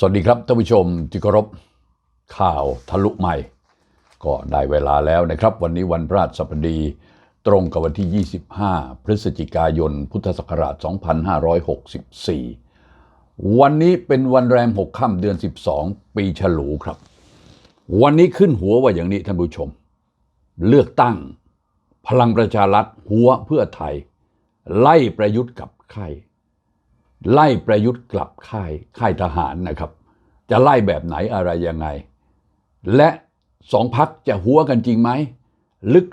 สวัสดีครับท่านผู้ชมที่เคารพข่าวทะลุใหม่ ก็ได้เวลาแล้วนะครับ วันนี้วันพระราชสบดีตรงกับวันที่ 25 พฤศจิกายน พุทธศักราช 2564 วันนี้เป็นวันแรม 6 ค่ำเดือน 12 ปีฉลูครับ วันนี้ขึ้นหัวว่าอย่างนี้ท่านผู้ชม เลือกตั้ง พลังประชารัฐหัวเพื่อไทย ไล่ประยุทธ์กับไข่ ไล่ประยุทธ์กลับค่ายค่ายทหารนะครับ จะไล่แบบไหนอะไรยังไง และสองพักจะหัวกันจริงไหม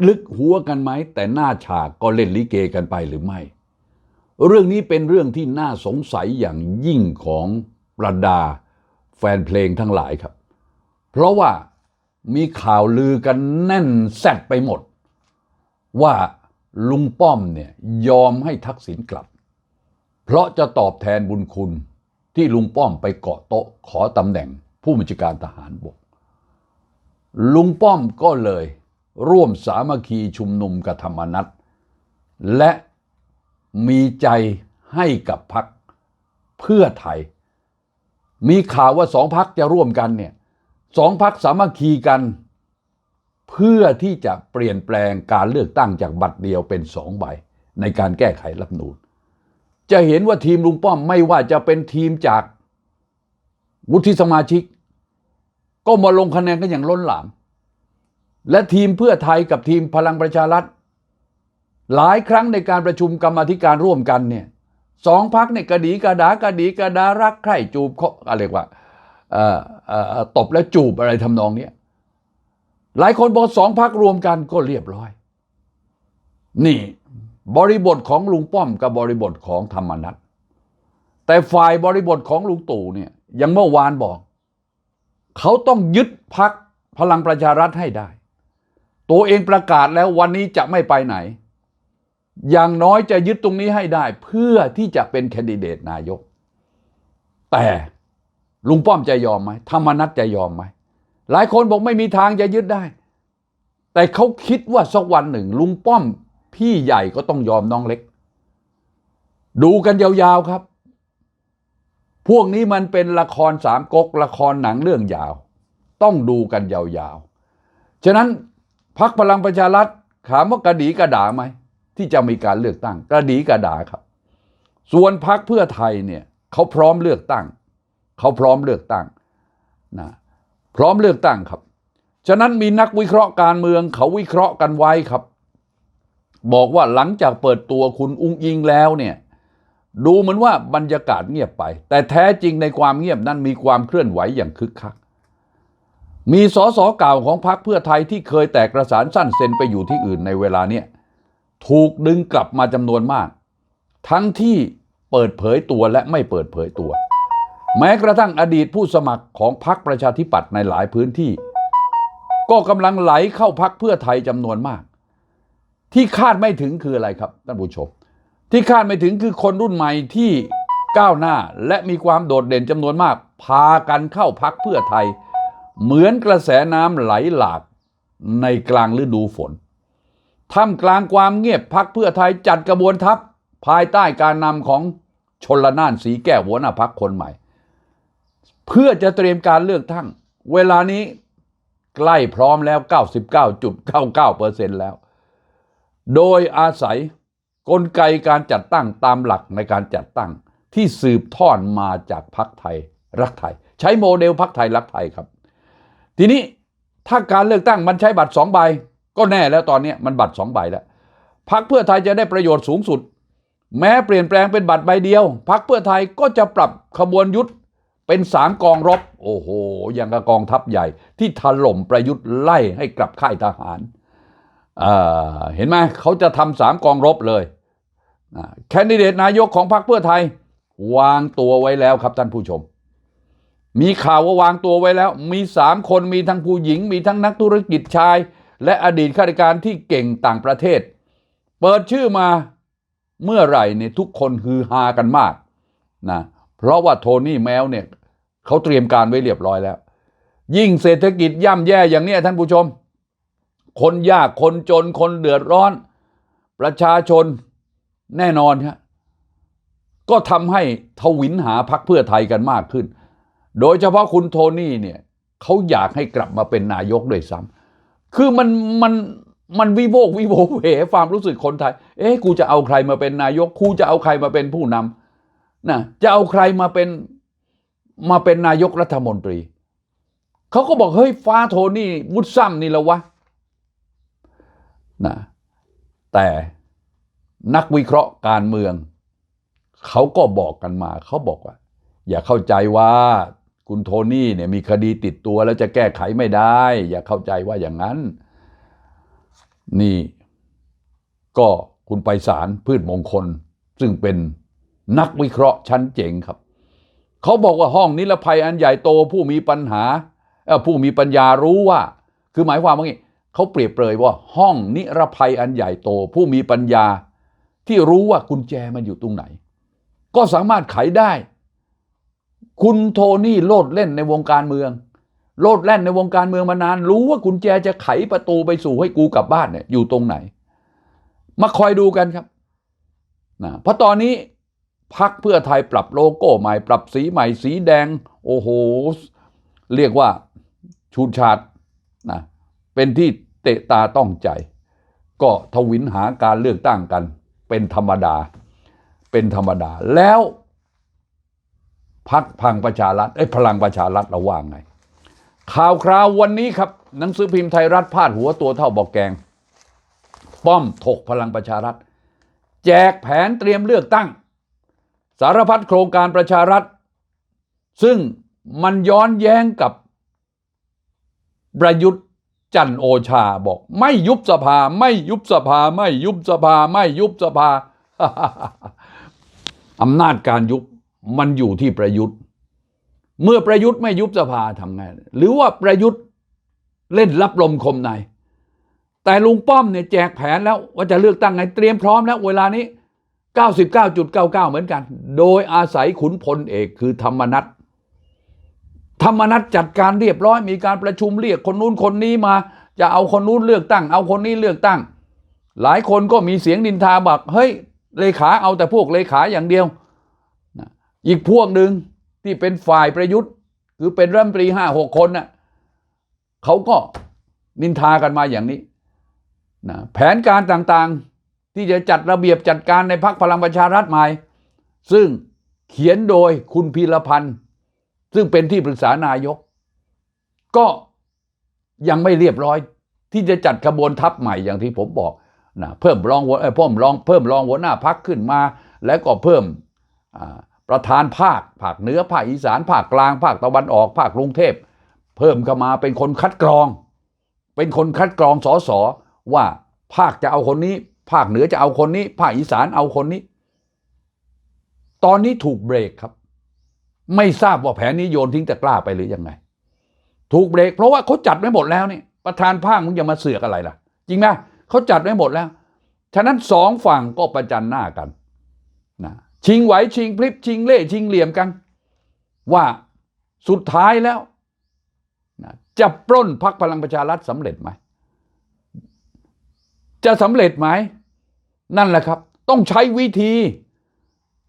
ลึกๆหัวกันไหม แต่หน้าฉากก็เล่นลิเกกันไปหรือไม่ เรื่องนี้เป็นเรื่องที่น่าสงสัยอย่างยิ่งของประดาแฟนเพลงทั้งหลายครับ เพราะว่ามีข่าวลือกันแน่นแซดไปหมด ว่าลุงป้อมเนี่ยยอมให้ทักษิณกลับ เพราะจะตอบแทนบุญคุณที่ลุงป้อมไปเกาะโต๊ะขอตำแหน่งผู้บัญชาการทหารบก ลุงป้อมก็เลยร่วมสามัคคีชุมนุมกับธรรมนัตและมีใจให้กับพักเพื่อไทย มีข่าวว่าสองพักจะร่วมกันเนี่ยสองพักสามัคคีกัน เพื่อที่จะเปลี่ยนแปลงการเลือกตั้งจากบัตรเดียวเป็นสองใบในการแก้ไขรัฐนูญ จะเห็นว่าทีมลุงป้อมไม่ว่าจะเป็นทีมจากวุฒิสมาชิก ก็มาลงคะแนนกันอย่างล้นหลาม และทีมเพื่อไทยกับทีมพลังประชารัฐ หลายครั้งในการประชุมกรรมธิการร่วมกันเนี่ยสองพักเนี่ยกระดีกระดากระดีกระดารักใคร่จูบเขาอะไรว่าตบแล้วจูบอะไรทำนองเนี้ยหลายคนบอกสองพักรวมกันก็เรียบร้อย นี่ บริบทของลุงป้อมกับบริบทของธรรมนัตแต่ฝ่ายบริบทของลุงตู่เนี่ยยังเมื่อวานบอก เขาต้องยึดพักพลังประชารัฐให้ได้ ตัวเองประกาศแล้ววันนี้จะไม่ไปไหน อย่างน้อยจะยึดตรงนี้ให้ได้ เพื่อที่จะเป็นแคนดิเดตนายก แต่ลุงป้อมจะยอมไหมธรรมนัตจะยอมไหมหลายคนบอกไม่มีทางจะยึดได้ แต่เขาคิดว่าสักวันหนึ่งลุงป้อม พี่ใหญ่ก็ต้องยอมน้องเล็ก ดูกันยาวๆครับ พวกนี้มันเป็นละครสามก๊กละครหนังเรื่องยาว ต้องดูกันยาวๆ ฉะนั้นพักพลังประชารัฐถามว่ากระดีกระดาไหม ที่จะมีการเลือกตั้ง กระดีกระดาครับ ส่วนพักเพื่อไทยเนี่ยเขาพร้อมเลือกตั้งเขาพร้อมเลือกตั้งนะพร้อมเลือกตั้งครับ ฉะนั้นมีนักวิเคราะห์การเมืองเขาวิเคราะห์กันไว้ครับ บอกว่าหลังจากเปิดตัวคุณอุ้งอิงแล้วเนี่ยดูเหมือนว่าบรรยากาศเงียบไป แต่แท้จริงในความเงียบนั้นมีความเคลื่อนไหวอย่างคึกคัก มีสสเก่าของพรรคเพื่อไทยที่เคยแตกกระสานสั้นเซนไปอยู่ที่อื่นในเวลาเนี้ยถูกดึงกลับมาจำนวนมาก ทั้งที่เปิดเผยตัวและไม่เปิดเผยตัว แม้กระทั่งอดีตผู้สมัครของพรรคประชาธิปัตย์ในหลายพื้นที่ ก็กำลังไหลเข้าพรรคเพื่อไทยจำนวนมาก ที่คาดไม่ถึงคืออะไรครับท่านผู้ชม ที่คาดไม่ถึงคือคนรุ่นใหม่ที่ก้าวหน้าและมีความโดดเด่นจำนวนมาก พากันเข้าพักเพื่อไทย เหมือนกระแสน้ำไหลหลากในกลางฤดูฝนท่ามกลางความเงียบพักเพื่อไทยจัดกระบวนทัพ ภายใต้การนำของชนละนานสีแก้วหัวหน้าพักคนใหม่ เพื่อจะเตรียมการเลือกตั้ง เวลานี้ใกล้พร้อมแล้ว 99.99%แล้ว โดยอาศัยกลไกการจัดตั้งตามหลักในการจัดตั้งที่สืบทอดมาจากพักไทยรักไทย ใช้โมเดลพักไทยรักไทยครับ ทีนี้ถ้าการเลือกตั้งมันใช้บัตรสองใบ ก็แน่แล้วตอนนี้มันบัตรสองใบแล้วพักเพื่อไทยจะได้ประโยชน์สูงสุด แม้เปลี่ยนแปลงเป็นบัตรใบเดียวพักเพื่อไทยก็จะปรับขบวนยุทธเป็นสามกองรบ โอ้โหอย่างกับกองทัพใหญ่ที่ถล่มประยุทธ์ไล่ให้กลับค่ายทหาร เห็นไหมเขาจะทำสามกองรบเลยแคนดิเดตนายกของพรรคเพื่อไทย วางตัวไว้แล้วครับท่านผู้ชม มีข่าวว่าวางตัวไว้แล้ว มีสามคนมีทั้งผู้หญิง มีทั้งนักธุรกิจชาย และอดีตข้าราชการที่เก่งต่างประเทศ เปิดชื่อมาเมื่อไหร่เนี่ยทุกคนฮือฮากันมากนะเพราะว่าโทนี่แมวเนี่ยเขาเตรียมการไว้เรียบร้อยแล้ว ยิ่งเศรษฐกิจย่ำแย่อย่างนี้ท่านผู้ชม คนยากคนจนคนเดือดร้อน ประชาชนแน่นอนครับก็ทำให้ทวินหาพักเพื่อไทยกันมากขึ้น โดยเฉพาะคุณโทนี่เนี่ยเขาอยากให้กลับมาเป็นนายกด้วยซ้ำคือมันมันมันวิโวกวิโวเหความรู้สึกคนไทย เอ๊ะกูจะเอาใครมาเป็นนายกกูจะเอาใครมาเป็นผู้นำนะจะเอาใครมาเป็นมาเป็นนายกรัฐมนตรี เขาก็บอกเฮ้ยฟ้าโทนี่วุฒิซ้ำนี่แล้ววะ นะแต่นักวิเคราะห์การเมือง เขาก็บอกกันมา เขาบอกว่า อย่าเข้าใจว่าคุณโทนี่เนี่ยมีคดีติดตัวแล้วจะแก้ไขไม่ได้ อย่าเข้าใจว่าอย่างนั้น นี่ก็คุณไปสารพืชมงคล ซึ่งเป็นนักวิเคราะห์ชั้นเจ๋งครับ เขาบอกว่าห้องนิรภัยอันใหญ่โตผู้มีปัญหาผู้มีปัญญารู้ว่า คือหมายความว่าไง เขาเปรียบเปรยว่าห้องนิรภัยอันใหญ่โต ผู้มีปัญญา ที่รู้ว่ากุญแจมันอยู่ตรงไหน ก็สามารถไขได้ คุณโทนี่โลดเล่นในวงการเมือง โลดแล่นในวงการเมืองมานาน รู้ว่ากุญแจจะไขประตูไปสู่ให้กูกลับบ้านเนี่ยอยู่ตรงไหน มาคอยดูกันครับนะเพราะตอนนี้พักเพื่อไทยปรับโลโก้ใหม่ปรับสีใหม่สีแดง โอ้โห เรียกว่าชูดชาดนะเป็นที่ เตะตาต้องใจ ก็ทวินหาการเลือกตั้งกัน เป็นธรรมดา เป็นธรรมดา แล้วพักพังประชารัฐไอ้ยพลังประชารัฐเราว่าไง ข่าวคราววันนี้ครับ หนังสือพิมพ์ไทยรัฐพาดหัวตัวเท่าบอกแกง ป้อมถกพลังประชารัฐ แจกแผนเตรียมเลือกตั้ง สารพัดโครงการประชารัฐ ซึ่งมันย้อนแย้งกับประยุทธ์ จันโอชาบอก ไม่ยุบสภา ไม่ยุบสภา ไม่ยุบสภา ไม่ยุบสภาอำนาจการยุบมันอยู่ที่ประยุทธ์ เมื่อประยุทธ์ไม่ยุบสภาทำไง หรือว่าประยุทธ์เล่นรับลมคมใน แต่ลุงป้อมเนี่ยแจกแผนแล้วว่าจะเลือกตั้งไงเตรียมพร้อมแล้วเวลานี้ 99.99 เหมือนกัน โดยอาศัยขุนพลเอกคือธรรมนัต ธรรมนัตจัดการเรียบร้อยมีการประชุมเรียกคนนู้นคนนี้มา จะเอาคนนู้นเลือกตั้ง เอาคนนี้เลือกตั้ง หลายคนก็มีเสียงดินทาบอกเฮ้ยเลขาเอาแต่พวกเลขาอย่างเดียว อีกพวกหนึ่งที่เป็นฝ่ายประยุทธ์ คือเป็นรัฐมนตรีห้าหกคนน่ะเขาก็นินทากันมาอย่างนี้นะแผนการต่างๆที่จะจัดระเบียบจัดการในพักพลังประชารัฐใหม่ ซึ่งเขียนโดยคุณพีรพันธ์ ซึ่งเป็นที่ปรึกษานายก ก็ยังไม่เรียบร้อย ที่จะจัดขบวนทัพใหม่อย่างที่ผมบอกนะเพิ่มรองหัวเอ้ยเพิ่มรองเพิ่มรองหัวหน้าพักขึ้นมา แล้วก็เพิ่มประธานภาคภาคเหนือภาคอีสานภาคกลางภาคตะวันออกภาคกรุงเทพ เพิ่มเข้ามาเป็นคนคัดกรอง เป็นคนคัดกรองสอสอว่าภาคจะเอาคนนี้ ภาคเหนือจะเอาคนนี้ ภาคอีสานเอาคนนี้ ตอนนี้ถูกเบรกครับ ไม่ทราบว่าแผนนี้โยนทิ้งแต่กล้าไปหรือยังไง ถูกเบรกเพราะว่าเขาจัดไว้หมดแล้วนี่ประธานภาคมึงจะมาเสือกอะไรล่ะ จริงไหมเขาจัดไว้หมดแล้ว ฉะนั้นสองฝั่งก็ประจันหน้ากันนะชิงไหวชิงพลิบชิงเล่ชิงเหลี่ยมกัน ว่าสุดท้ายแล้วนะจะปล้นพักพลังประชารัฐสำเร็จไหมจะสำเร็จไหม นั่นแหละครับ ต้องใช้วิธี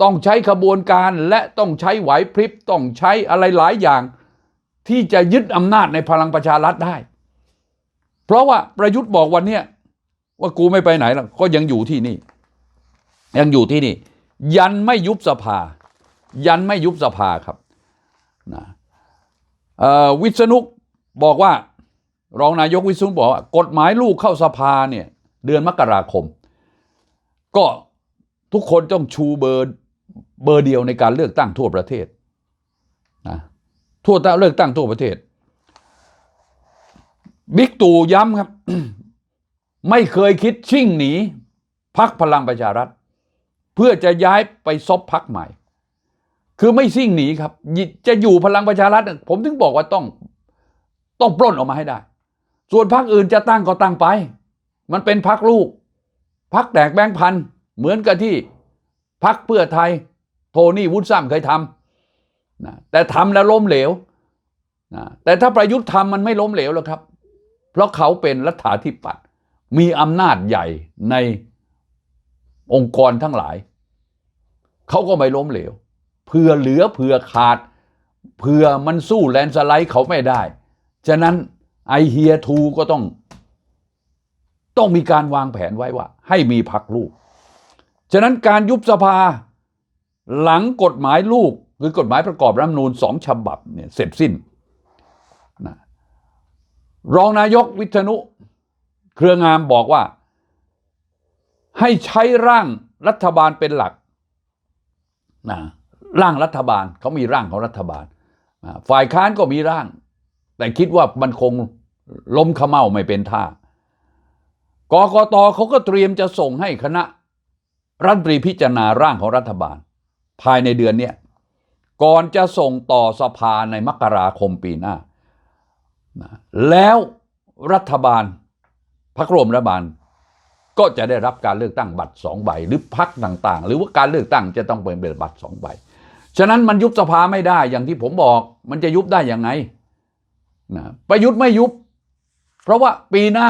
ต้องใช้ขบวนการและต้องใช้ไหวพริบต้องใช้อะไรหลายอย่าง ที่จะยึดอำนาจในพลังประชารัฐได้ เพราะว่าประยุทธ์บอกวันเนี้ยว่ากูไม่ไปไหนหรอกก็ยังอยู่ที่นี่ ยังอยู่ที่นี่ ยันไม่ยุบสภา ยันไม่ยุบสภาครับนะวิษณุบอกว่ารองนายกวิษณุบอกว่ากฎหมายลูกเข้าสภาเนี่ยเดือนมกราคม ก็ทุกคนต้องชูเบอร์ เบอร์เดียวในการเลือกตั้งทั่วประเทศนะทั่วเลือกตั้งทั่วประเทศบิ๊กตู่ย้ำครับ ไม่เคยคิดชิ่งหนีพักพลังประชารัฐ เพื่อจะย้ายไปซบพักใหม่ คือไม่ซิ่งหนีครับ จะอยู่พลังประชารัฐผมถึงบอกว่าต้องต้องปล้นออกมาให้ได้ ส่วนพักอื่นจะตั้งก็ตั้งไป มันเป็นพักลูกพักแตกแบงค์พันเหมือนกับที่ พักเพื่อไทย โทนี่วุฒิซ้ำเคยทำนะแต่ทำแล้วล้มเหลวนะแต่ถ้าประยุทธ์ทำมันไม่ล้มเหลวหรอกครับ เพราะเขาเป็นรัฐาธิปัตย์มีอำนาจใหญ่ในองค์กรทั้งหลาย เขาก็ไม่ล้มเหลวเผื่อเหลือเผื่อขาดเผื่อมันสู้แลนด์สไลด์เขาไม่ได้ ฉะนั้นไอเฮียทูก็ต้อง ต้องมีการวางแผนไว้ว่า ให้มีพักลูก ฉะนั้นการยุบสภาหลังกฎหมายลูกหรือกฎหมายประกอบรัฐธรรมนูญสองฉบับเนี่ยเสร็จสิ้นนะรองนายกวิษณุเครืองามบอกว่า ให้ใช้ร่างรัฐบาลเป็นหลักนะร่างรัฐบาลเขามีร่างของรัฐบาล ฝ่ายค้านก็มีร่าง แต่คิดว่ามันคงล้มขมเมาไม่เป็นท่ากกตเขาก็เตรียมจะส่งให้คณะ รัฐมนตรีพิจารณาร่างของรัฐบาล ภายในเดือนนี้ก่อนจะส่งต่อสภาในมกราคมปีหน้า แล้วรัฐบาลพรรคร่วมรัฐบาล ก็จะได้รับการเลือกตั้งบัตรสองใบ หรือพักต่างๆ หรือว่าการเลือกตั้งจะต้องเป็นบัตรสองใบ ฉะนั้นมันยุบสภาไม่ได้อย่างที่ผมบอก มันจะยุบได้ยังไงนะประยุทธ์ไม่ยุบ เพราะว่าปีหน้า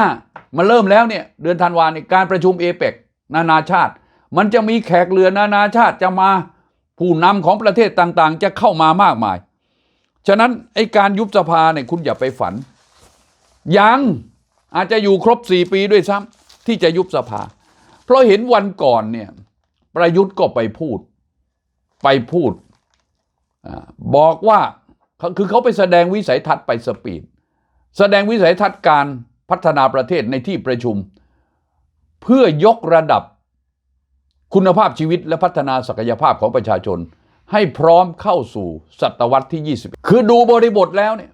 มันเริ่มแล้วเนี่ยเดือนธันวาเนี่ยการประชุมเอเปกนานาชาติ มันจะมีแขกเรือนานาชาติจะมาผู้นำของประเทศต่างๆ จะเข้ามามากมาย ฉะนั้นไอการยุบสภาเนี่ยคุณอย่าไปฝัน ยังอาจจะอยู่ครบสี่ปีด้วยซ้ำที่จะยุบสภา เพราะเห็นวันก่อนเนี่ยประยุทธ์ก็ไปพูด ไปพูดอบอกว่าคือเขาไปแสดงวิสัยทัศน์ไปสปีด แสดงวิสัยทัศน์การพัฒนาประเทศในที่ประชุม เพื่อยกระดับ คุณภาพชีวิตและพัฒนาศักยภาพของประชาชน ให้พร้อมเข้าสู่ศตวรรษที่ 20 คือดูบริบทแล้วเนี่ย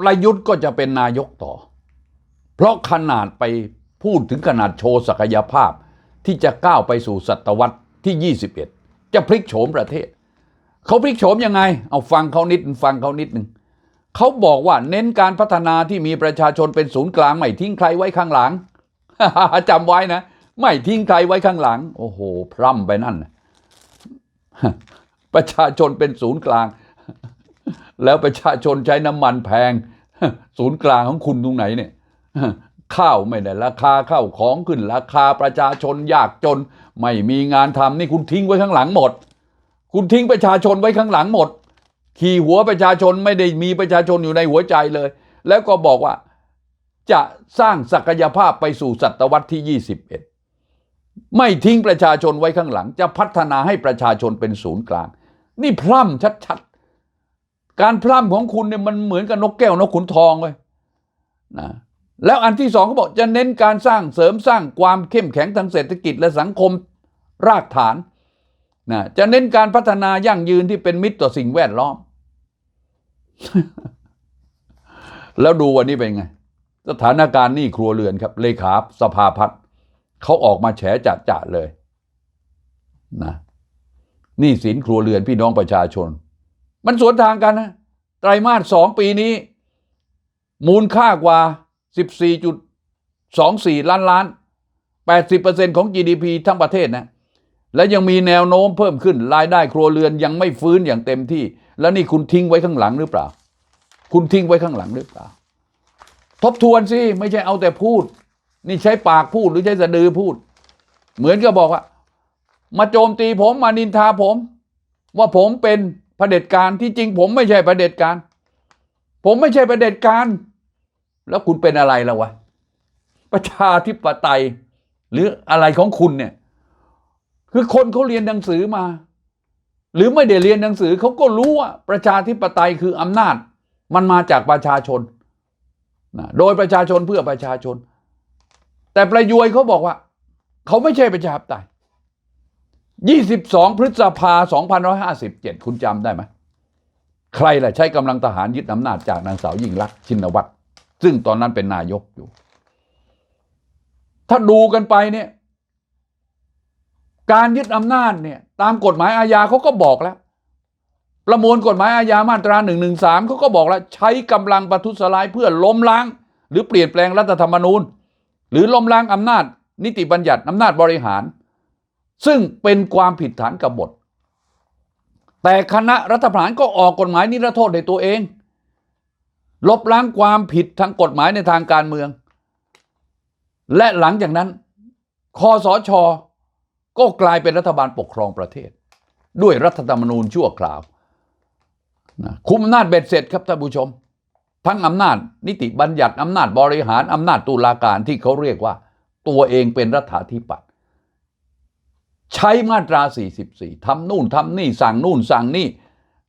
ประยุทธ์ก็จะเป็นนายกต่อ เพราะขนาดไปพูดถึงขนาดโชว์ศักยภาพที่จะก้าวไปสู่ศตวรรษที่ 21 จะพลิกโฉมประเทศ เขาพลิกโฉมยังไง เอาฟังเขานิดฟังเขานิดหนึ่งเขาบอกว่าเน้นการพัฒนาที่มีประชาชนเป็นศูนย์กลางไม่ทิ้งใครไว้ข้างหลังจำไว้นะ ไม่ทิ้งใครไว้ข้างหลัง โอ้โห พร่ำไปนั่น ประชาชนเป็นศูนย์กลาง แล้วประชาชนใช้น้ำมันแพง ศูนย์กลางของคุณตรงไหนเนี่ยข้าวไม่ได้ราคาข้าวของขึ้น ราคาประชาชนยากจน ไม่มีงานทำนี่คุณทิ้งไว้ข้างหลังหมด คุณทิ้งประชาชนไว้ข้างหลังหมด ขี่หัวประชาชนไม่ได้มีประชาชนอยู่ในหัวใจเลย แล้วก็บอกว่า จะสร้างศักยภาพไปสู่ศตวรรษที่ 21 ไม่ทิ้งประชาชนไว้ข้างหลัง จะพัฒนาให้ประชาชนเป็นศูนย์กลาง นี่พร่ำชัดๆ การพร่ำของคุณเนี่ยมันเหมือนกับนกแก้วนกขุนทองเลยนะแล้วอันที่สองเขาบอกจะเน้นการสร้างเสริมสร้างความเข้มแข็งทางเศรษฐกิจและสังคมรากฐานนะจะเน้นการพัฒนายั่งยืนที่เป็นมิตรต่อสิ่งแวดล้อม แล้วดูวันนี้เป็นไง สถานการณ์นี้ครัวเรือนครับ เลขาสภาพัฒน์ เขาออกมาแฉจัดจะเลยนะนี้สินครัวเรือนพี่น้องประชาชน มันสวนทางกันนะไตรมาสสองปีนี้ มูลค่ากว่า 14.24 ล้านล้าน 80%ของ GDP ทั้งประเทศนะและยังมีแนวโน้มเพิ่มขึ้นรายได้ครัวเรือนยังไม่ฟื้นอย่างเต็มที่ แล้วนี่คุณทิ้งไว้ข้างหลังหรือเปล่า คุณทิ้งไว้ข้างหลังหรือเปล่า ทบทวนสิ ไม่ใช่เอาแต่พูด นี่ใช้ปากพูดหรือใช้สะดือพูด เหมือนกับบอกว่า มาโจมตีผมมานินทาผม ว่าผมเป็นเผด็จการที่จริงผมไม่ใช่เผด็จการ ผมไม่ใช่เผด็จการ แล้วคุณเป็นอะไรแล้ววะประชาธิปไตย หรืออะไรของคุณเนี่ย คือคนเขาเรียนหนังสือมา หรือไม่ได้เรียนหนังสือเขาก็รู้ว่าประชาธิปไตยคืออำนาจ มันมาจากประชาชนนะโดยประชาชนเพื่อประชาชน แต่ประยวยเขาบอกว่า เขาไม่ใช่ประชาธิปไตย22 พฤษภา2557 คุณจำได้ไหมใครล่ะใช้กำลังทหารยึดอำนาจจากนางสาวยิ่งลักษณ์ชินวัตรซึ่งตอนนั้นเป็นนายกอยู่ ถ้าดูกันไปเนี่ย การยึดอำนาจเนี่ย ตามกฎหมายอาญาเขาก็บอกแล้ว ประมวลกฎหมายอาญามาตรา1นึเขาก็บอกแล้ว ใช้กำลังประทุษร้ายเพื่อล้มล้าง หรือเปลี่ยนแปลงรัฐธรรมนูญ หรือล้มล้างอำนาจ นิติบัญญัติอำนาจบริหาร ซึ่งเป็นความผิดฐานกบฏ แต่คณะรัฐประหารก็ออกกฎหมายนิรโทษในตัวเอง ลบล้างความผิดทางกฎหมายในทางการเมือง และหลังจากนั้นคอสชก็กลายเป็นรัฐบาลปกครองประเทศ ด้วยรัฐธรรมนูญชั่วคราวนะคุมอำนาจเบ็ดเสร็จครับท่านผู้ชม ทั้งอำนาจนิติบัญญัติอำนาจบริหารอำนาจตุลาการที่เขาเรียกว่า ตัวเองเป็นรัฐาธิปัตย์ใช้มาตรา 44 ทำนู่นทำนี่ สั่งนู่นสั่งนี่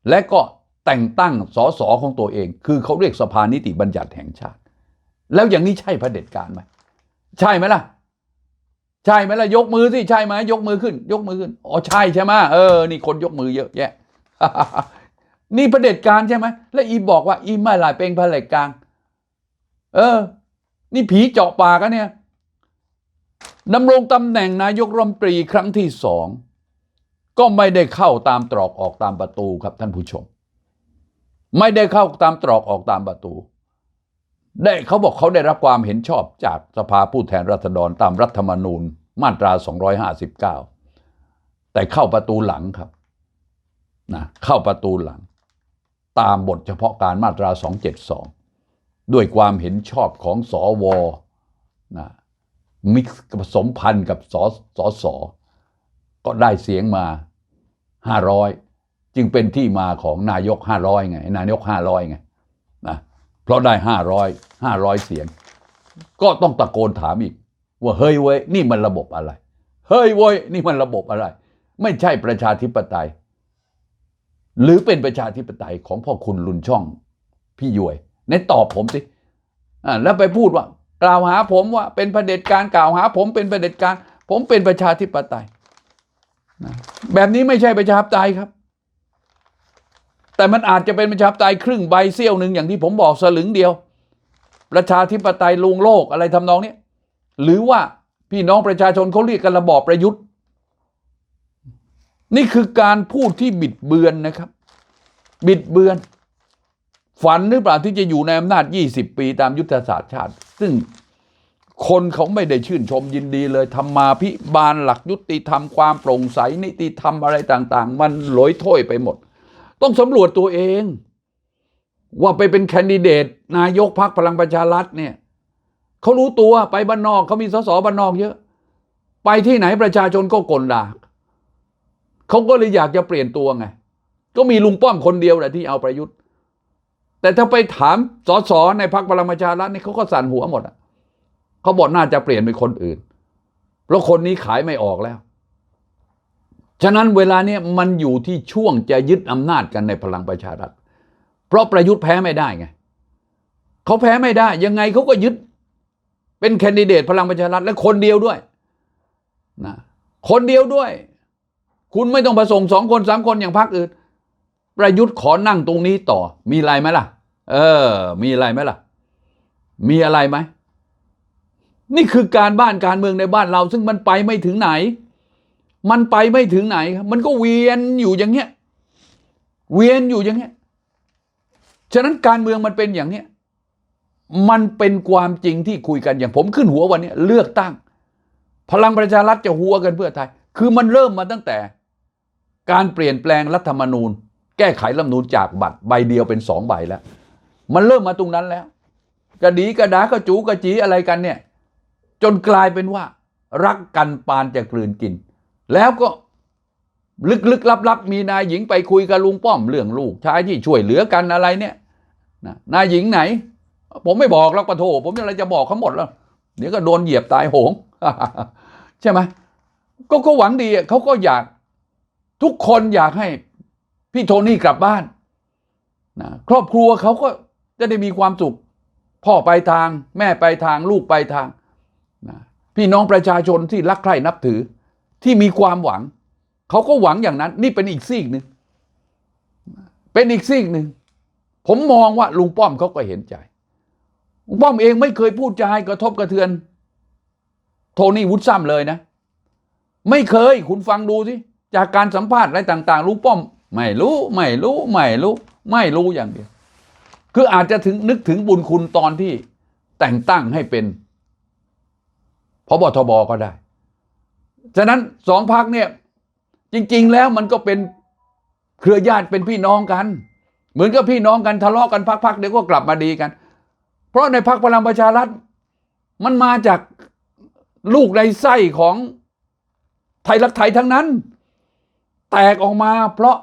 และก็แต่งตั้งสสของตัวเอง คือเขาเรียกสภานิติบัญญัติแห่งชาติ แล้วอย่างนี้ใช่เผด็จการไหมใช่ไหมล่ะ ใช่ไหมล่ะ ยกมือสิ ใช่ไหมยกมือขึ้น ยกมือขึ้น อ๋อ ใช่ใช่ไหมเออ นี่คนยกมือเยอะแยะ นี่ประเด็จการใช่ไหมแล้วอีบอกว่าอีไม่ลายเป็นผด็จการเออ นี่ผีเจาะปากอะเนี่ยดำรงตำแหน่งนายกรัฐมนตรีครั้งที่สองก็ไม่ได้เข้าตามตรอกออกตามประตูครับท่านผู้ชม ไม่ได้เข้าตามตรอกออกตามประตู ได้เขาบอกเขาได้รับความเห็นชอบจากสภาผู้แทนราษฎรตามรัฐธรรมนูญมาตรา 259 แต่เข้าประตูหลังครับนะเข้าประตูหลัง ตามบทเฉพาะการมาตรา 272 ด้วยความเห็นชอบของสอวนะมิกซ์ผสมพันธ์กับสสสก็ได้เสียงมา 500 จึงเป็นที่มาของนายก 500 ไง นายก 500 ไงนะเพราะได้ 500 500 เสียง ก็ต้องตะโกนถามอีก ว่าเฮ้ยเว้ยนี่มันระบบอะไร เฮ้ยเว้ยนี่มันระบบอะไร ไม่ใช่ประชาธิปไตย หรือเป็นประชาธิปไตยของพ่อคุณลุนช่องพี่ยวยในตอบผมสิอ่าแล้วไปพูดว่า กล่าวหาผมว่าเป็นประเด็จการกล่าวหา ผมเป็นประเด็จการ ผมเป็นประชาธิปไตยนะแบบนี้ไม่ใช่ประชาธิปไตยครับ แต่มันอาจจะเป็นประชาธิปไตยครึ่งใบเสี้ยวหนึ่งอย่างที่ผมบอกสลึงเดียว ประชาธิปไตยลุงโลกอะไรทำนองนี้หรือว่าพี่น้องประชาชนเขาเรียกกันระบอบประยุทธ์ นี่คือการพูดที่บิดเบือนนะครับ บิดเบือน ฝันหรือเปล่าที่จะอยู่ในอำนาจ 20 ปีตามยุทธศาสตร์ชาติ ซึ่งคนเขาไม่ได้ชื่นชมยินดีเลยทำมาพิบาลหลักยุติธรรมความโปร่งใสนิติธรรมอะไรต่าง ๆ มันลอยถ้วยไปหมด ต้องสำรวจตัวเอง ว่าไปเป็นแคนดิเดต นายกพรรคพลังประชารัฐเนี่ยเขารู้ตัวไปบ้านนอกเขามีสสบ้านนอกเยอะ ไปที่ไหนประชาชนก็กลด่า เขาก็เลยอยากจะเปลี่ยนตัวไง ก็มีลุงป้อมคนเดียวแหละที่เอาประยุทธ์ แต่ถ้าไปถามสสในพรรคพลังประชารัฐนี่เขาก็สั่นหัวหมดอะเขาบอกน่าจะเปลี่ยนเป็นคนอื่น เพราะคนนี้ขายไม่ออกแล้ว ฉะนั้นเวลาเนี้ยมันอยู่ที่ช่วงจะยึดอำนาจกันในพลังประชารัฐ เพราะประยุทธ์แพ้ไม่ได้ไงเขาแพ้ไม่ได้ ยังไงเขาก็ยึดเป็นแคนดิเดตพลังประชารัฐและคนเดียวด้วยนะคนเดียวด้วย คุณไม่ต้องผสมสองคนสามคนอย่างพรรคอื่น ประยุทธ์ขอนั่งตรงนี้ต่อ มีอะไรไหมล่ะ เออ มีอะไรไหมล่ะ มีอะไรไหม นี่คือการบ้านการเมืองในบ้านเรา ซึ่งมันไปไม่ถึงไหน มันไปไม่ถึงไหน มันก็เวียนอยู่อย่างเงี้ย เวียนอยู่อย่างเงี้ย ฉะนั้นการเมืองมันเป็นอย่างเนี้ย มันเป็นความจริงที่คุยกันอย่างผมขึ้นหัววันนี้เลือกตั้ง พลังประชารัฐจะหัวกันเพื่อไทย คือมันเริ่มมาตั้งแต่ การเปลี่ยนแปลงรัฐธรรมนูญ แก้ไขรัฐมนูญจากบัตรใบเดียวเป็นสองใบแล้ว มันเริ่มมาตรงนั้นแล้ว กระดีกระดากระจูกระจีอะไรกันเนี่ย จนกลายเป็นว่า รักกันปานจะกลืนกิน แล้วก็ลึกๆลับๆมีนายหญิงไปคุยกับลุงป้อมเรื่องลูกชายที่ช่วยเหลือกันอะไรเนี่ยนะนายหญิงไหน ผมไม่บอกแล้วปะโถผมอะไรจะบอกเขาหมดแล้ว เดี๋ยวก็โดนเหยียบตายโหง ใช่ไหมก็เขาหวังดีเขาก็อยาก ทุกคนอยากให้พี่โทนี่กลับบ้านนะครอบครัวเขาก็จะได้มีความสุข พ่อไปทาง แม่ไปทาง ลูกไปทางนะพี่น้องประชาชนที่รักใคร่นับถือ ที่มีความหวัง เขาก็หวังอย่างนั้น นี่เป็นอีกซีกหนึ่งเป็นอีกซีกหนึ่งผมมองว่าลุงป้อมเขาก็เห็นใจลุงป้อมเองไม่เคยพูดจาให้กระทบกระเทือน โทนี่วุฒิซ้ำเลยนะ ไม่เคยคุณฟังดูสิ จากการสัมภาษณ์อะไรต่างๆลุงป้อม ไม่รู้ไม่รู้ไม่รู้ไม่รู้อย่างเดียว คืออาจจะถึงนึกถึงบุญคุณตอนที่แต่งตั้งให้เป็นพบทบก็ได้ ฉะนั้นสองพักเนี่ยจริง ๆ แล้วมันก็เป็นเครือญาติเป็นพี่น้องกัน เหมือนกับพี่น้องกันทะเลาะกันพักๆเดี๋ยวก็กลับมาดีกัน เพราะในพักพลังประชารัฐมันมาจากลูกในไส้ของไทยรักไทยทั้งนั้น แตกออกมา เพราะ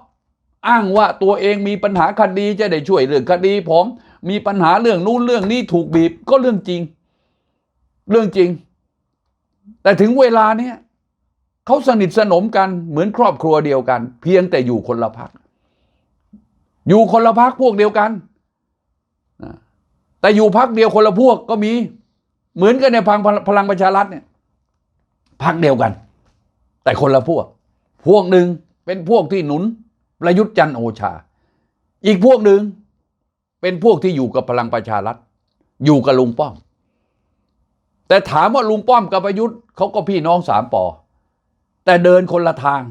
อ้างว่าตัวเองมีปัญหาคดีจะได้ช่วยเรื่องคดีผมมีปัญหาเรื่องนู้นเรื่องนี้ถูกบีบก็เรื่องจริง เรื่องจริง แต่ถึงเวลาเนี้ยเขาสนิทสนมกันเหมือนครอบครัวเดียวกัน เพียงแต่อยู่คนละพัก อยู่คนละพักพวกเดียวกันแต่อยู่พักเดียวคนละพวกก็มี เหมือนกันในพังพลังประชารัฐเนี่ยพักเดียวกัน แต่คนละพวก พวกหนึ่ง เป็นพวกที่หนุนประยุทธ์จันโอชา อีกพวกหนึ่งเป็นพวกที่อยู่กับพลังประชารัฐ อยู่กับลุงป้อม แต่ถามว่าลุงป้อมกับประยุทธ์เขาก็พี่น้องสามปอ แต่เดินคนละทาง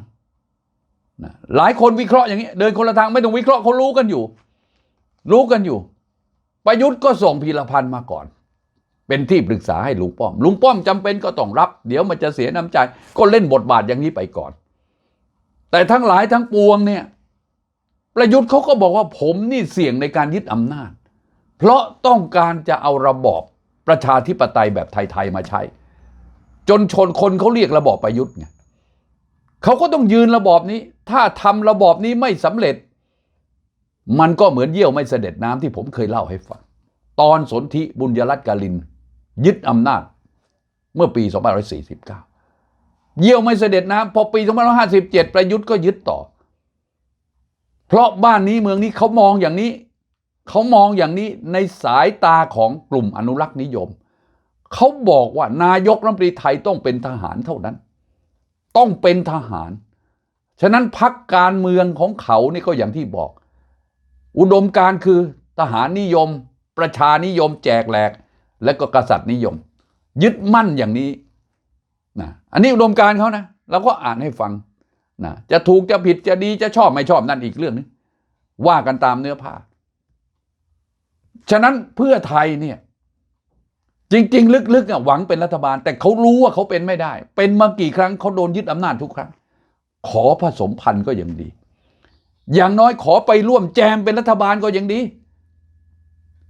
นะหลายคนวิเคราะห์อย่างนี้เดินคนละทางไม่ต้องวิเคราะห์เขารู้กันอยู่ รู้กันอยู่ ประยุทธ์ก็ส่งพีรพันธ์มาก่อน เป็นที่ปรึกษาให้ลุงป้อม ลุงป้อมจำเป็นก็ต้องรับ เดี๋ยวมันจะเสียน้ำใจ ก็เล่นบทบาทอย่างนี้ไปก่อน แต่ทั้งหลายทั้งปวงเนี่ยประยุทธ์เขาก็บอกว่าผมนี่เสี่ยงในการยึดอำนาจ เพราะต้องการจะเอาระบอบประชาธิปไตยแบบไทย ๆ มาใช้ จนชนคนเขาเรียกระบอบประยุทธ์ไงเขาก็ต้องยืนระบอบนี้ ถ้าทำระบอบนี้ไม่สำเร็จ มันก็เหมือนเยี่ยวไม่เสด็จน้ำที่ผมเคยเล่าให้ฟัง ตอนสนธิบุญยรัตน์กาลิน ยึดอำนาจเมื่อปี 2549 เยี่ยวไม่เสด็จน้ำพอปี2557 ประยุทธ์ก็ยึดต่อ เพราะบ้านนี้เมืองนี้เขามองอย่างนี้ เขามองอย่างนี้ในสายตาของกลุ่มอนุรักษ์นิยม เขาบอกว่านายกรัฐมนตรีไทยต้องเป็นทหารเท่านั้น ต้องเป็นทหาร ฉะนั้นพักการเมืองของเขานี่ก็อย่างที่บอก อุดมการคือทหารนิยม ประชานิยม แจกแหลก และก็กษัตริย์นิยม ยึดมั่นอย่างนี้ นะอันนี้อุดมการเขานะเราก็อ่านให้ฟังนะจะถูกจะผิดจะดีจะชอบไม่ชอบนั่นอีกเรื่องนึงว่ากันตามเนื้อผ้า ฉะนั้นเพื่อไทยเนี่ย จริง ๆ ลึกๆอะหวังเป็นรัฐบาล แต่เขารู้ว่าเขาเป็นไม่ได้ เป็นมากี่ครั้งเขาโดนยึดอำนาจทุกครั้ง ขอผสมพันธุ์ก็ยังดี อย่างน้อยขอไปร่วมแจมเป็นรัฐบาลก็ยังดี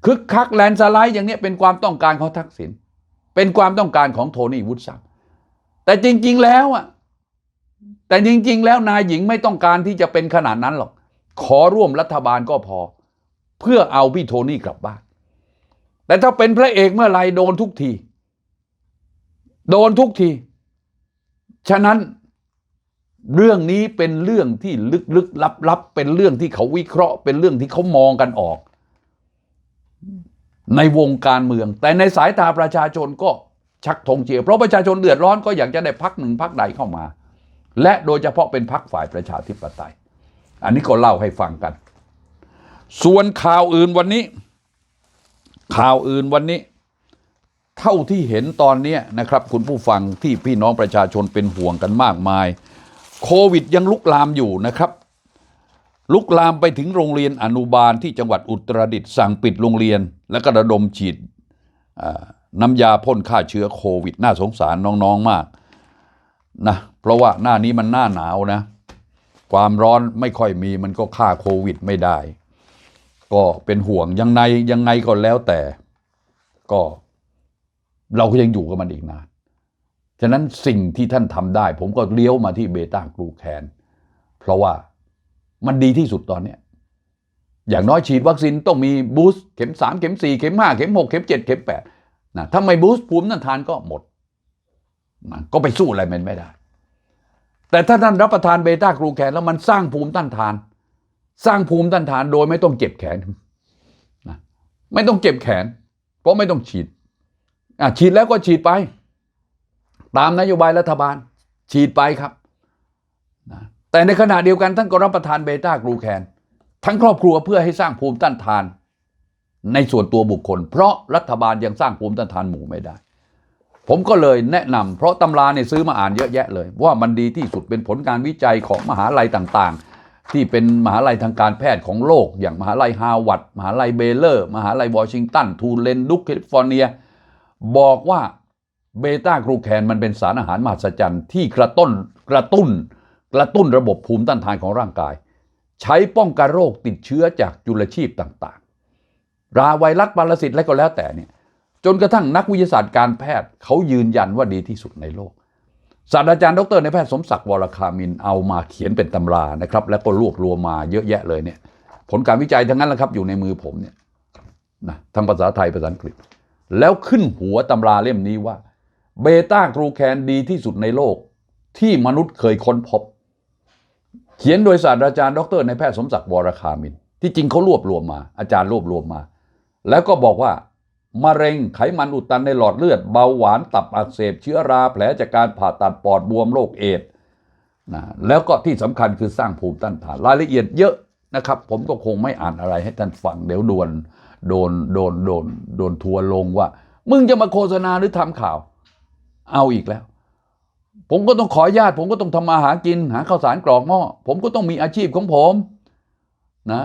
คึกคักแลนด์สไลด์อย่างเนี้ยเป็นความต้องการของทักษิณเป็นความต้องการของโทนี่วุฒิศักดิ แต่จริง ๆ แล้วอะแต่จริง ๆ แล้วนายหญิงไม่ต้องการที่จะเป็นขนาดนั้นหรอก ขอร่วมรัฐบาลก็พอ เพื่อเอาพี่โทนี่กลับบ้าน แต่ถ้าเป็นพระเอกเมื่อไรโดนทุกที โดนทุกที ฉะนั้นเรื่องนี้เป็นเรื่องที่ลึกๆลับๆเป็นเรื่องที่เขาวิเคราะห์ เป็นเรื่องที่เขามองกันออก ในวงการเมือง แต่ในสายตาประชาชนก็ ชักธงเชียร์เพราะประชาชนเดือดร้อนก็อยากจะได้พักหนึ่งพักใดเข้ามา และโดยเฉพาะเป็นพักฝ่ายประชาธิปไตย อันนี้ก็เล่าให้ฟังกัน ส่วนข่าวอื่นวันนี้ ข่าวอื่นวันนี้ เท่าที่เห็นตอนนี้นะครับ คุณผู้ฟังที่พี่น้องประชาชนเป็นห่วงกันมากมาย โควิดยังลุกลามอยู่นะครับลุกลามไปถึงโรงเรียนอนุบาลที่จังหวัดอุตรดิตถ์สั่งปิดโรงเรียน และก็ระดมฉีดอ่า น้ำยาพ่นฆ่าเชื้อโควิด น่าสงสารน้องๆมากนะเพราะว่าหน้านี้มันหน้าหนาวนะ ความร้อนไม่ค่อยมีมันก็ฆ่าโควิดไม่ได้ ก็เป็นห่วงยังไงยังไงก็แล้วแต่ ก็เราก็ยังอยู่กับมันอีกนานฉะนั้นสิ่งที่ท่านทำได้ ผมก็เลี้ยวมาที่เบต้ากลูแคนเพราะว่ามันดีที่สุดตอนนี้อย่างน้อยฉีดวัคซีนต้องมีบูสต์เข็มสามเข็มสี่เข็มห้าเข็มหกเข็มเจ็ดเข็มแปด นะถ้าไม่บูสต์ภูมิต้านทานก็หมดนะก็ไปสู้อะไรมันไม่ได้ แต่ถ้าท่านรับประทานเบต้ากลูแคนแล้วมันสร้างภูมิต้านทาน สร้างภูมิต้านทานโดยไม่ต้องเจ็บแขนนะไม่ต้องเจ็บแขน เพราะไม่ต้องฉีดอะฉีดแล้วก็ฉีดไป ตามนโยบายรัฐบาล ฉีดไปครับนะแต่ในขณะเดียวกันท่านก็รับประทานเบต้ากลูแคนทั้งครอบครัวเพื่อให้สร้างภูมิต้านทาน ในส่วนตัวบุคคล เพราะรัฐบาลยังสร้างภูมิต้านทานหมู่ไม่ได้ ผมก็เลยแนะนำเพราะตำราเนี่ยซื้อมาอ่านเยอะแยะเลย ว่ามันดีที่สุดเป็นผลการวิจัยของมหาลัยต่างๆ ที่เป็นมหาลัยทางการแพทย์ของโลก อย่างมหาลัยฮาวาร์ดมหาลัยเบเลอร์ มหาลัยวอชิงตันทูเลนดุกแคลิฟอร์เนีย บอกว่าเบต้ากลูแคนมันเป็นสารอาหารมหัศจรรย์ที่กระตุ้นกระตุ้น กระตุ้นระบบภูมิต้านทานของร่างกาย ใช้ป้องกันโรคติดเชื้อจากจุลชีพต่าง ราไวรัสปรสิตอะไรก็แล้วแต่เนี่ยจนกระทั่งนักวิทยาศาสตร์การแพทย์เขายืนยันว่าดีที่สุดในโลก ศาสตราจารย์ดรในแพทย์สมศักดิ์วรคามินเอามาเขียนเป็นตำรานะครับ แล้วก็รวบรวมมาเยอะแยะเลยเนี่ย ผลการวิจัยทั้งนั้นแหละครับอยู่ในมือผมเนี่ยนะทั้งภาษาไทยภาษาอังกฤษ แล้วขึ้นหัวตำราเล่มนี้ว่าเบต้ากรูแคนดีที่สุดในโลกที่มนุษย์เคยค้นพบ เขียนโดยศาสตราจารย์ ดรในแพทย์สมศักดิ์วรคามิน ที่จริงเขารวบรวมมา อาจารย์รวบรวมมา แล้วก็บอกว่ามะเร็งไขมันอุดตันในหลอดเลือด เบาหวานตับอักเสบเชื้อราแผลจากการผ่าตัดปอดบวมโรคเอดส์นะแล้วก็ที่สำคัญคือสร้างภูมิต้านทานรายละเอียดเยอะนะครับ ผมก็คงไม่อ่านอะไรให้ท่านฟัง เดี๋ยวโดนโดนโดนโดนโดนทัวร์ลงว่า มึงจะมาโฆษณาหรือทำข่าว เอาอีกแล้ว ผมก็ต้องขอญาต ผมก็ต้องทำมาหากิน หาข้าวสารกรอกหม้อผมก็ต้องมีอาชีพของผมนะ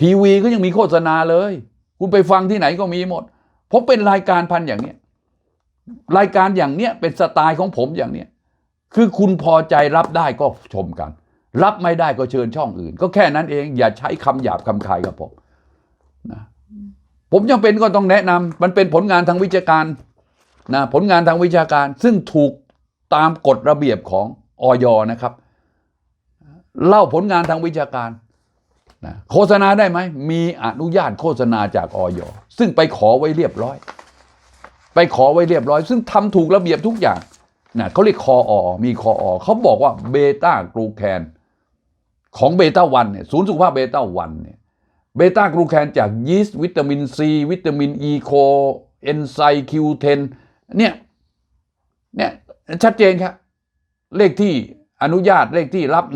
ทีวีก็ยังมีโฆษณาเลย คุณไปฟังที่ไหนก็มีหมด ผมเป็นรายการพันอย่างเนี้ยรายการอย่างเนี้ยเป็นสไตล์ของผมอย่างเนี้ยคือคุณพอใจรับได้ก็ชมกัน รับไม่ได้ก็เชิญช่องอื่น ก็แค่นั้นเองอย่าใช้คำหยาบคำคายกับผมนะผมยังเป็นก็ต้องแนะนำมันเป็นผลงานทางวิชาการนะผลงานทางวิชาการ ซึ่งถูกตามกฎระเบียบของออยนะครับ เล่าผลงานทางวิชาการ นะโฆษณาได้ไหม มีอนุญาตโฆษณาจากออยซึ่งไปขอไว้เรียบร้อย ไปขอไว้เรียบร้อย ซึ่งทำถูกระเบียบทุกอย่างนะเขาเรียกคออมีคออเขาบอกว่าเบต้ากรูแคนของเบต้าวันเนี่ยศูนย์สุขภาพเบต้าวันเนี่ยเบต้ากรูแคนจากยีสต์วิตามินซีวิตามินอีโคเอนไซคิวเทนเนี่ยเนี่ยชัดเจนครับ เลขที่อนุญาตเลขที่รับ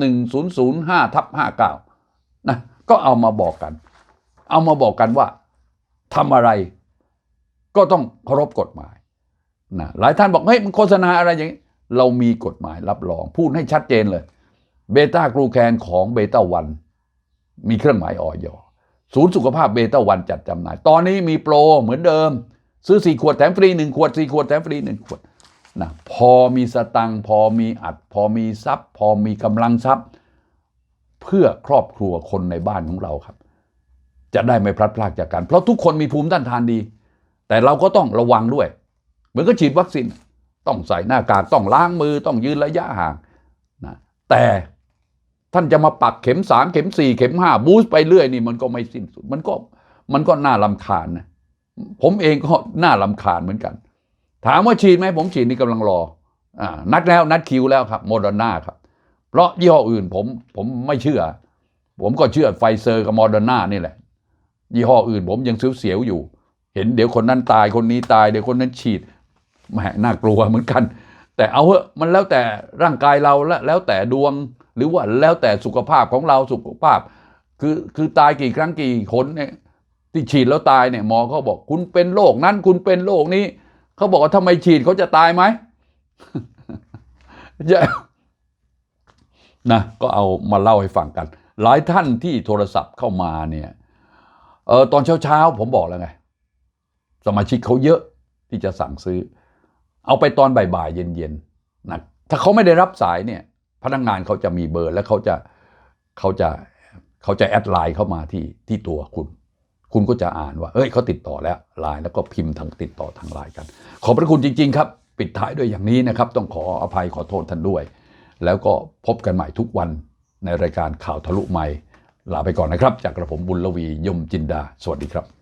1005ทับ59 ก็เอามาบอกกัน เอามาบอกกันว่าทำอะไรก็ต้องเคารพกฎหมายนะหลายท่านบอกเฮ้ยมันโฆษณาอะไรอย่างนี้ เรามีกฎหมายรับรอง พูดให้ชัดเจนเลยเบต้ากรูแคนของเบต้าวันมีเครื่องหมายออยศูนย์สุขภาพเบต้าวันจัดจำหน่าย ตอนนี้มีโปรเหมือนเดิม ซื้อ 4 ขวดแถมฟรี 1 ขวด 4 ขวดแถมฟรี 1 ขวดนะพอมีสตังพอมีอัด พอมีทรัพย์ พอมีกำลังทรัพย์ พื่อครอบครัวคนในบ้านของเราครับ จะได้ไม่พลัดพรากจากกัน เพราะทุกคนมีภูมิต้านทานดี แต่เราก็ต้องระวังด้วย เหมือนก็ฉีดวัคซีนต้องใส่หน้ากากต้องล้างมือต้องยืนระยะห่างนะแต่ท่านจะมาปักเข็มสามเข็มสี่เข็มห้าบูสต์ไปเรื่อยนี่มันก็ไม่สิ้นสุด มันก็มันก็น่าลำคาญนะผมเองก็น่าลำคาญเหมือนกัน ถามว่าฉีดไหมผมฉีดนี่กำลังรออ่านัดแล้วนัดคิวแล้วครับโมเดอร์นาครับ เพราะยี่ห้ออื่นผมผมไม่เชื่อ ผมก็เชื่อไฟเซอร์กับโมเดอร์นานี่แหละ ยี่ห้ออื่นผมยังเสียวๆอยู่ เห็นเดี๋ยวคนนั้นตายคนนี้ตายเดี๋ยวคนนั้นฉีดแหมน่ากลัวเหมือนกัน แต่เอาเถอะมันแล้วแต่ร่างกายเราและแล้วแต่ดวง หรือว่าแล้วแต่สุขภาพของเราสุขภาพ คือคือตายกี่ครั้งกี่คนเนี่ยที่ฉีดแล้วตายเนี่ยหมอเขาบอกคุณเป็นโรคนั้นคุณเป็นโรคนี้เขาบอกว่าทำไมฉีดเขาจะตายไหมจะ นะก็เอามาเล่าให้ฟังกัน หลายท่านที่โทรศัพท์เข้ามาเนี่ยเออตอนเช้าๆผมบอกแล้วไง สมาชิกเขาเยอะที่จะสั่งซื้อ เอาไปตอนบ่ายๆเย็นๆนะถ้าเขาไม่ได้รับสายเนี่ยพนักงงานเขาจะมีเบอร์แล้วเขาจะเขาจะเขาจะแอดไลน์เข้ามาที่ที่ตัวคุณ คุณก็จะอ่านว่าเอ้ยเขาติดต่อแล้วไลน์แล้วก็พิมพ์ทางติดต่อทางไลน์กัน ขอบพระคุณจริง ๆ ครับ ปิดท้ายด้วยอย่างนี้นะครับ ต้องขออภัยขอโทษท่านด้วย แล้วก็พบกันใหม่ทุกวันในรายการข่าวทะลุใหม่ ลาไปก่อนนะครับ จากกระผมบุญลวียมจินดา สวัสดีครับ